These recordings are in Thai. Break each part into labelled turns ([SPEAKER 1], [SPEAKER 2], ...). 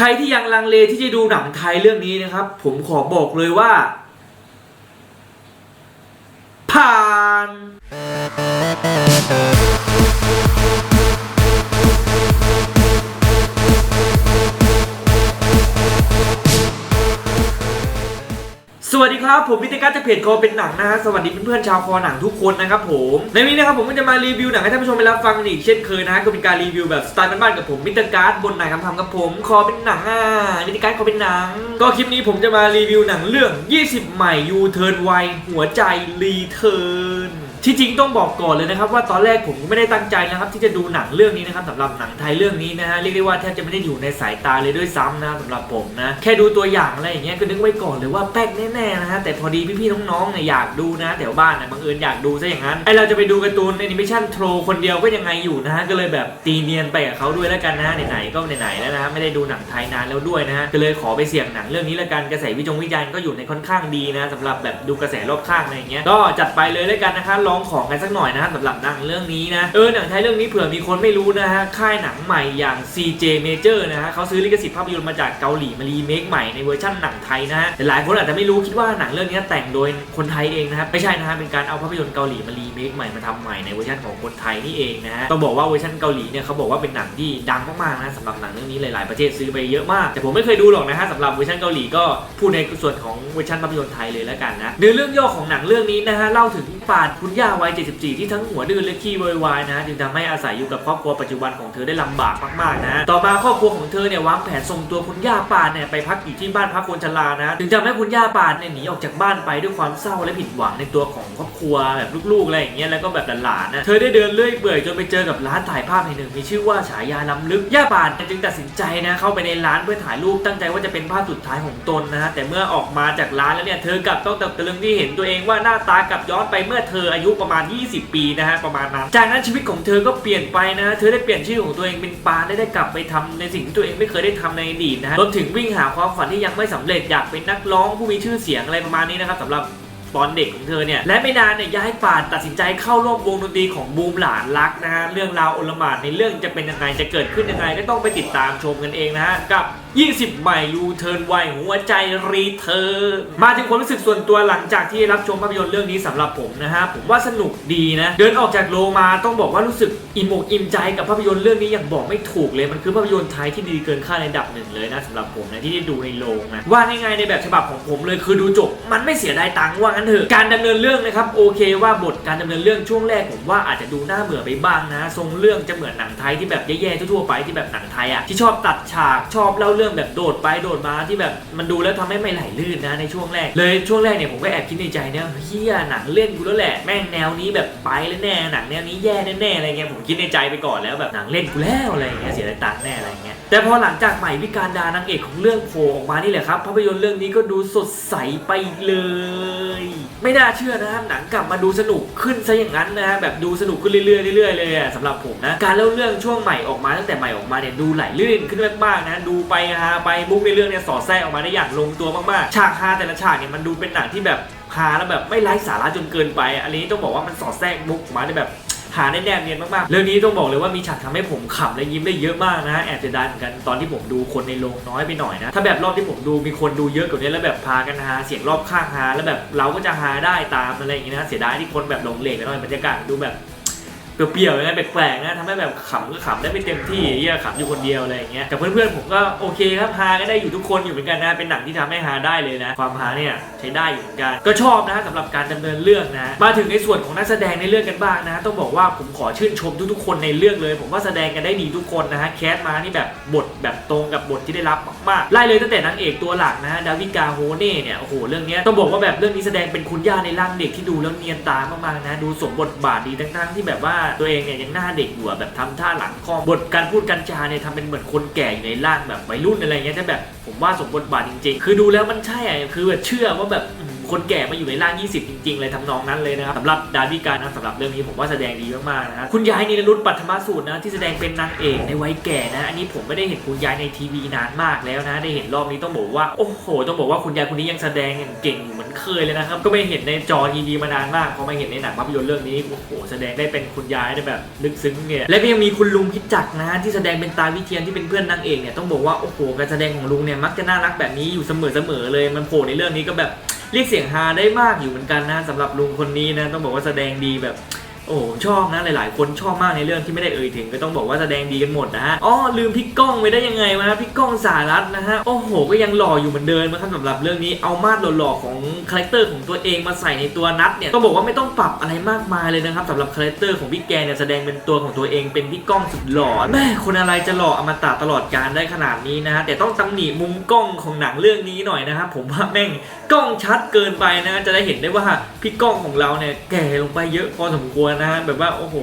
[SPEAKER 1] ใครที่ยังลังเลที่จะดูหนังไทยเรื่องนี้นะครับ ผมขอบอกเลยว่า ผ่าน ครับผมพิตกัสจากเพจคอเป็นหนังนะฮะสวัสดีเพื่อนๆชาวคอหนังทุกคนนะครับผมในวันนี้นะครับผมก็จะมารีวิวหนังให้ท่านผู้ชมไปรับฟังอีกเช่นเคยนะก็เป็นการรีวิวแบบสไตล์บ้านๆกับผมมิตรการบนหนคำทำกับผมคอเป็นหนังอะมิตรการคอเป็นหนัง ก็คลิปนี้ผมจะมารีวิวหนังเรื่อง 20 ใหม่ยูเทิร์นไวหัวใจรีเทิร์น ที่จริงต้องบอกก่อนเลยนะครับ ว่าตอนแรกผมก็ไม่ได้ตั้งใจนะครับ ที่จะดูหนังเรื่องนี้นะครับสำหรับหนังไทยเรื่องนี้นะฮะเรียกได้ว่าแทบจะไม่ได้อยู่ในสายตาเลยด้วยซ้ำนะสำหรับผมนะแค่ดูตัวอย่างอะไรอย่างเงี้ยก็นึกไว้ก่อนเลยว่าแป๊กแน่ๆนะฮะแต่พอดีพี่ๆน้องๆเนี่ยอยากดูนะแถวบ้านนะบังเอิญอยากดูซะอย่างนั้นไอเราจะไปดูการ์ตูนแอนิเมชั่นโทรคนเดียวก็ยังไงอยู่นะฮะก็เลยแบบตีเนียนไปกับเขาด้วยแล้วกันนะไหนๆก็ไหนๆแล้วนะฮะไม่ได้ดูหนังไทยนานแล้วด้วยนะฮะก็เลยขอไปเสี่ยงหนังเรื่องนี้แล้วกันกระแสวิจงวิจารณ์ก็อยู่ในค่อนข้างดีนะสำหรับแบบดูกระแสรอบข้างอะไรอย่างเงี้ยก็จัดไปเลยแล้วกันนะคะลองของกันสักหน่อยนะฮะสำหรับหนังเรื่องนี้นะ เออหนังไทยเรื่องนี้เผื่อมีคนไม่รู้นะฮะค่ายหนังใหม่อย่าง CJ Major นะฮะเขาซื้อลิขสิทธิ์ภาพยนตร์มาจากเกาหลีมารีเมคใหม่ในเวอร์ชันหนังไทยนะฮะแต่หลายคนอาจจะไม่รู้คิดว่าหนังเรื่องนี้แต่งโดยคนไทยเองนะครับไม่ใช่นะฮะเป็นการเอาภาพยนตร์เกาหลีมารีเมคใหม่มาทำใหม่ในเวอร์ชันของคนไทยนี่เองนะฮะต้องบอกว่าเวอร์ชันเกาหลีเนี่ยเขาบอกว่าเป็นหนังที่ดังมากๆนะสำหรับหนังเรื่องนี้หลาย ๆ ประเทศซื้อไปเยอะมาก แต่ผมไม่เคยดูหรอกนะฮะสำหรับเวอร์ชันเกาหลีก็พูดในส่วนของเวอร์ชันภาพยนตร์ไทยเลยแล้วกันนะเนื้อเรื่องย่อของหนังเรื่องนี้นะฮะเล่าถึงปาดคุณย่าวัย 74 ที่ทั้งหัวดื้อและขี้โวยวายนะ จึงทำให้อาศัยอยู่กับครอบครัวปัจจุบันของเธอได้ลำบากมากๆนะฮะต่อมาครอบครัวของเธอเนี่ยวางแผนส่งตัวคุณย่าปาดเนี่ยไปพักอยู่ที่บ้านพักคนชรานะ จึงทำให้คุณย่าปาดเนี่ยหนีออกจากบ้านไปด้วยความเศร้าและผิดหวังในตัวของครอบครัวแบบลูกๆอะไรอย่างเงี้ยแล้วก็แบบหลานๆนะเธอได้เดินเลื่อยเปื่อยจนไปเจอกับร้านถ่ายภาพแห่งหนึ่งมีชื่อว่าฉายาล้ำลึกย่าปานจึงตัดสินใจนะเข้าไปในร้านเพื่อถ่ายรูปตั้งใจว่าจะเป็นภาพสุดท้ายของตนนะฮะแต่เมื่อออกมาจากร้านแล้วเนี่ยเธอกลับต้องตกตะลึงที่เห็นตัวเองว่าหน้าตากลับย้อนไปเมื่อเธออายุประมาณ 20 ปีนะฮะประมาณนั้น จากนั้นชีวิตของเธอก็เปลี่ยนไปนะ เธอได้เปลี่ยนชื่อของตัวเองเป็นปานได้ได้กลับไปทำในสิ่งที่ตัวเองไม่เคยได้ทำในอดีตนะฮะรวมถึงวิ่งหาความฝันที่ยังไม่สำเร็จอยากเป็นนักร้องผู้มีชื่อเสียงอะไรประมาณนี้นะครับสำหรับตอนเด็กของเธอเนี่ยและไม่นานเนี่ยย้ายป่านตัดสินใจเข้าร่วมวงดนตรีของบูมหลานรักนะฮะเรื่องราวโอลหมานในเรื่องจะเป็นยังไงจะเกิดขึ้นยังไงก็ต้องไปติดตามชมกันเองนะฮะกับ 20ใหม่ยูเทิร์นไวหัวใจรีเทิร์นมาถึงความรู้สึกส่วนตัวหลังจากที่รับชมภาพยนตร์เรื่องนี้สำหรับผมนะฮะผมว่าสนุกดีนะเดินออกจากโรงมาต้องบอกว่ารู้สึกอิ่มอกอิ่มใจกับภาพยนตร์เรื่องนี้อย่างบอกไม่ถูกเลยมันคือภาพยนตร์ไทยที่ดีเกินคาดในดับหนึ่งเลยนะสำหรับผมนะที่ได้ดูในโรงนะว่าง่ายๆในแบบฉบับของผมเลยคือดูจบมันไม่เสียดายตังค์ว่างั้นเถอะการดำเนินเรื่องนะครับโอเคว่าบทการดำเนินเรื่องช่วงแรกผมว่าอาจจะดูน่าเบื่อไปบ้างนะทรงเรื่องจะเหมือนหนังไทยที่แบบแย่ๆทั่วๆไปที่แบบหนังไทยอะที่ชอบตัดฉากชอบเล่าเรื่องแบบโดดไปโดดมาที่แบบมันดูแล้วทำให้ไม่ไหลลื่นนะในช่วงแรก เลยช่วงแรกเนี่ยผมก็แอบคิดในใจเนี่ยเฮียหนังเล่นกูแล้วแหละแม่งแนวนี้แบบไปแล้วแน่หนังแนวนี้แย่แน่ๆอะไรเงี้ยผมคิดในใจไปก่อนแล้วแบบหนังเล่นกูแล้วอะไรเงี้ยเสียตังค์แน่อะไรเงี้ยแต่พอหลังจากใหม่วิการดานางเอกของเรื่องโผล่ออกมานี่แหละครับภาพยนตร์เรื่องนี้ก็ดูสดใสไปเลย ไม่น่าเชื่อนะครับหนังกลับมาดูสนุกขึ้นซะอย่างนั้นนะฮะแบบดูสนุกขึ้นเรื่อยๆเรื่อยๆเลยสำหรับผมนะการเล่าเรื่องช่วงใหม่ออกมาตั้งแต่ใหม่ออกมาเนี่ยดูไหลลื่นขึ้นมากๆนะดูไปฮาไปมุกในเรื่องเนี่ยสอดแทรกออกมาได้อย่างลงตัวมากๆ ฉากฮาแต่ละฉากเนี่ยมันดูเป็นหนังที่แบบฮาแล้วแบบไม่ไร้สาระจนเกินไป อันนี้ต้องบอกว่ามันสอดแทรกมุกออกมาได้แบบหาได้แนบเนียนมากๆ เรื่องนี้ต้องบอกเลยว่ามีฉากทำให้ผมขำและยิ้มได้เยอะมากนะแอบเสียดายเหมือนกันตอนที่ผมดูคนในโรงน้อยไปหน่อยนะ ถ้าแบบรอบที่ผมดูมีคนดูเยอะกว่านี้แล้วแบบพากันฮาเสียงรอบข้างฮาแล้วแบบเราก็จะฮาได้ตามอะไรอย่างเงี้ยนะเสียดายที่คนแบบหลงเหลงไปหน่อยบรรยากาศดูแบบ เปรี้ยวๆนะแปลกๆนะทำให้แบบขำก็ขำได้ไม่เต็มที่เยี่ยขำอยู่คนเดียวอะไรอย่างเงี้ยกับเพื่อนๆผมก็โอเคครับฮาก็ได้อยู่ทุกคนอยู่เหมือนกันนะเป็นหนังที่ทำให้ฮาได้เลยนะ ความฮาเนี่ยใช้ได้อยู่เหมือนกัน ก็ชอบนะสำหรับการดำเนินเรื่องนะมาถึงในส่วนของนักแสดงในเรื่องกันบ้างนะต้องบอกว่าผมขอชื่นชมทุกๆคนในเรื่องเลย ผมว่าแสดงกันได้ดีทุกคนนะฮะแคสมานี่แบบบทแบบตรงกับบทที่ได้รับมากๆไล่เลยตั้งแต่นางเอกตัวหลักนะฮะดาวิกาโฮเน่เนี่ยโอ้โหเรื่องเนี้ยต้องบอกว่าแบบเรื่องนี้แสดงเป็นคุณย่าในร่างเด็กที่ดูแล้วเนียนตามากๆนะดูสมบทบาทดีทั้งๆที่แบบว่าตัวเองเนี่ยยังหน้าเด็กอยู่แบบทำท่าหลังคอมบทการพูดการจาเนี่ยทำเป็นเหมือนคนแก่อยู่ในร่างแบบวัยรุ่นอะไรเงี้ยแต่แบบผมว่าสมบทบาทจริง ๆ คือดูแล้วมันใช่อะคือแบบเชื่อว่าแบบ คนแก่มาอยู่ในร่าง 20 จริง ๆ เลยทำนองนั้นเลยนะครับสำหรับดารีการนะสำหรับเรื่องนี้ผมว่าแสดงดีมากๆนะฮะคุณยายนิรนุชปัทมสูตรนะที่แสดงเป็นนางเอกในวัยแก่นะอันนี้ผมไม่ได้เห็นคุณยายในทีวีนานมากแล้วนะ ได้เห็นรอบนี้ต้องบอกว่าโอ้โห ต้องบอกว่าคุณยายคนนี้ยังแสดงเก่งอยู่เหมือนเคยเลยนะครับก็ไม่เห็นในจอทีวีมานานมากพอมาเห็นในหนังภาพยนตร์เรื่องนี้โอ้โหแสดงได้เป็นคุณยายได้แบบลึกซึ้งเนี่ยและก็ยังมีคุณลุงพิจักรนะที่แสดงเป็นตาวิเทียนที่เป็นเพื่อนนางเอกเนี่ยต้องบอกว่าโอ้โหการแสดงของลุงเนี่ยมักจะน่ารักแบบนี้อยู่เสมอๆเลยมันโผล่ในเรื่องนี้ก็แบบ เรียกเสียงฮาได้มากอยู่เหมือนกันนะสำหรับลุงคนนี้นะต้องบอกว่าแสดงดีแบบ โอ้ชอบนะหลาย ๆ คนชอบมากในเรื่องที่ไม่ได้เอ่ยถึง ก็ต้องบอกว่าแสดงดีกันหมดนะฮะอ๋อลืมพี่ก้องไปได้ยังไงวะพี่ก้องสารัตนะฮะโอ้โหก็ยังหล่ออยู่เหมือนเดิมนะครับสำหรับเรื่องนี้เอามาดหล่อๆของคาแรคเตอร์ของตัวเองมาใส่ในตัวนัทเนี่ยต้องบอกว่าไม่ต้องปรับอะไรมากมายเลยนะครับสำหรับคาแรคเตอร์ของพี่แกเนี่ยแสดงเป็นตัวของตัวเองเป็นพี่ก้องสุดหล่อแม่คนอะไรจะหล่ออมตะตลอดการได้ขนาดนี้นะฮะแต่ต้องตำหนิมุมกล้องของหนังเรื่องนี้หน่อยนะครับผมว่าแม่งกล้องชัดเกินไปนะจะได้เห็นได้ว่าพี่ก้องของเราเนี่ยแก่ลงไปเยอะพอสมควรนะฮะแบบว่าโอ้โห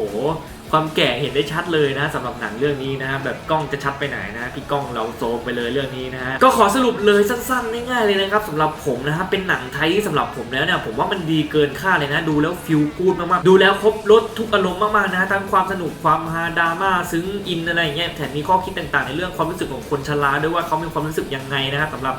[SPEAKER 1] ความแก่เห็นได้ชัดเลยนะสำหรับหนังเรื่องนี้นะฮะแบบกล้องจะชัดไปไหนนะพี่กล้องเราโซมไปเลยเรื่องนี้นะฮะก็ขอสรุปเลยสั้นๆง่ายๆเลยนะครับสำหรับผมนะฮะเป็นหนังไทยที่สำหรับผมแล้วเนี่ยผมว่ามันดีเกินคาดเลยนะ ดูแล้วฟิลกูดมากๆดูแล้วครบรถทุกอารมณ์มากๆนะทั้งความสนุกความฮาดราม่าซึ้งอินอะไรอย่างเงี้ยแถมมีข้อคิดต่างๆ ในเรื่องความรู้สึกของคนชราด้วยว่าเขามีความรู้สึกยังไงนะครับสำหรับ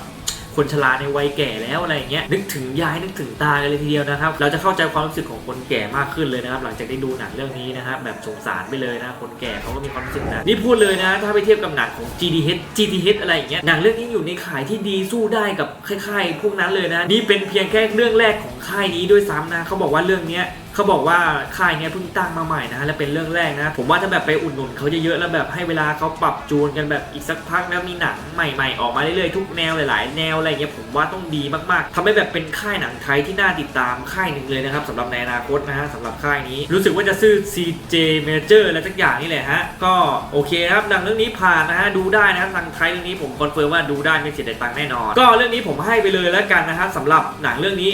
[SPEAKER 1] คนชราในวัยแก่แล้วอะไรอย่างเงี้ยนึกถึงยายนึกถึงตากันเลยทีเดียวนะครับ เราจะเข้าใจความรู้สึกของคนแก่มากขึ้นเลยนะครับ หลังจากได้ดูหนังเรื่องนี้นะครับแบบสงสารไปเลยนะคนแก่เขาก็มีความรู้สึกนะนี่พูดเลยนะถ้าไปเทียบกับหนังของ GDH GTH อะไรอย่างเงี้ยหนังเรื่องนี้อยู่ในขายที่ดีสู้ได้กับค่ายๆพวกนั้นเลยนะนี่เป็นเพียงแค่เรื่องแรกของค่ายนี้ด้วยซ้ำนะเขาบอกว่าเรื่องเนี้ย เขาบอกว่าค่ายเนี้ยเพิ่งตั้งมาใหม่นะฮะและเป็นเรื่องแรกนะ ผมว่าถ้าแบบไปอุดหนุนเขาเยอะๆแล้วแบบให้เวลาเขาปรับจูนกันแบบอีกสักพักแล้วมีหนังใหม่ๆ ออกมาเรื่อยๆทุกแนวหลายๆ แนวอะไรเงี้ยผมว่าต้องดีมากๆทำให้แบบเป็นค่ายหนังไทยที่น่าติดตามค่ายหนึ่งเลยนะครับสำหรับในอนาคตนะฮะสำหรับค่ายนี้ รู้สึกว่าจะซื้อ CJ Major อะไรสักอย่างนี่แหละฮะก็โอเคครับหนังเรื่องนี้ผ่านนะฮะดูได้นะครับทางไทยเรื่องนี้ผมคอนเฟิร์มว่าดูได้ไม่เสียดายตังค์แน่นอนก็เรื่องนี้ผมให้ไปเลยแล้วกันนะฮะสำหรับหนังเรื่องนี้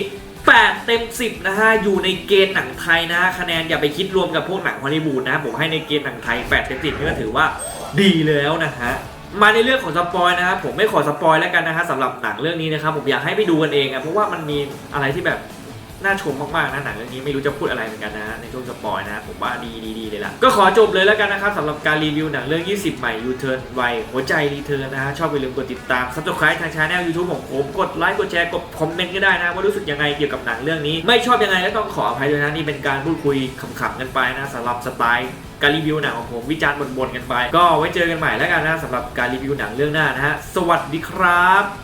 [SPEAKER 1] 8 เต็ม 10 นะฮะ อยู่ในเกณฑ์หนังไทยนะฮะ คะแนนอย่าไปคิดรวมกับพวกหนังฮอลลีวูดนะ ผมให้ในเกณฑ์หนังไทย 8 เต็ม 10 นี่ก็ถือว่าดีแล้วนะฮะมาในเรื่องของสปอยนะครับผมไม่ขอสปอยแล้วกันนะฮะสำหรับหนังเรื่องนี้นะครับผมอยากให้ไปดูกันเองอะเพราะว่ามันมีอะไรที่แบบ น่าชมมากๆนะหนังเรื่องนี้ไม่รู้จะพูดอะไรเหมือนกันนะ ในช่วงสปอยนะ ผมว่าดีดีเลยล่ะ ก็ขอจบเลยแล้วกันนะครับสำหรับการรีวิวหนังเรื่อง 20 ใหม่ U-turn ไวหัวใจรีเทิร์นนะฮะชอบอย่าลืมกดติดตาม subscribe ทางช anel YouTube ของผมกดไลค์กดแชร์กดคอมเมนต์ก็ได้นะ ว่ารู้สึกยังไงเกี่ยวกับหนังเรื่องนี้ ไม่ชอบยังไงก็ต้องขออภัยด้วยนะนี่เป็นการพูดคุยขำๆกันไปนะสำหรับสไตล์การรีวิวหนังของผมวิจารณ์บ่นๆกันไป ก็ไว้เจอกันใหม่แล้วกันนะสำหรับการรีวิวหนังเรื่องหน้านะฮะสวัสดีครับ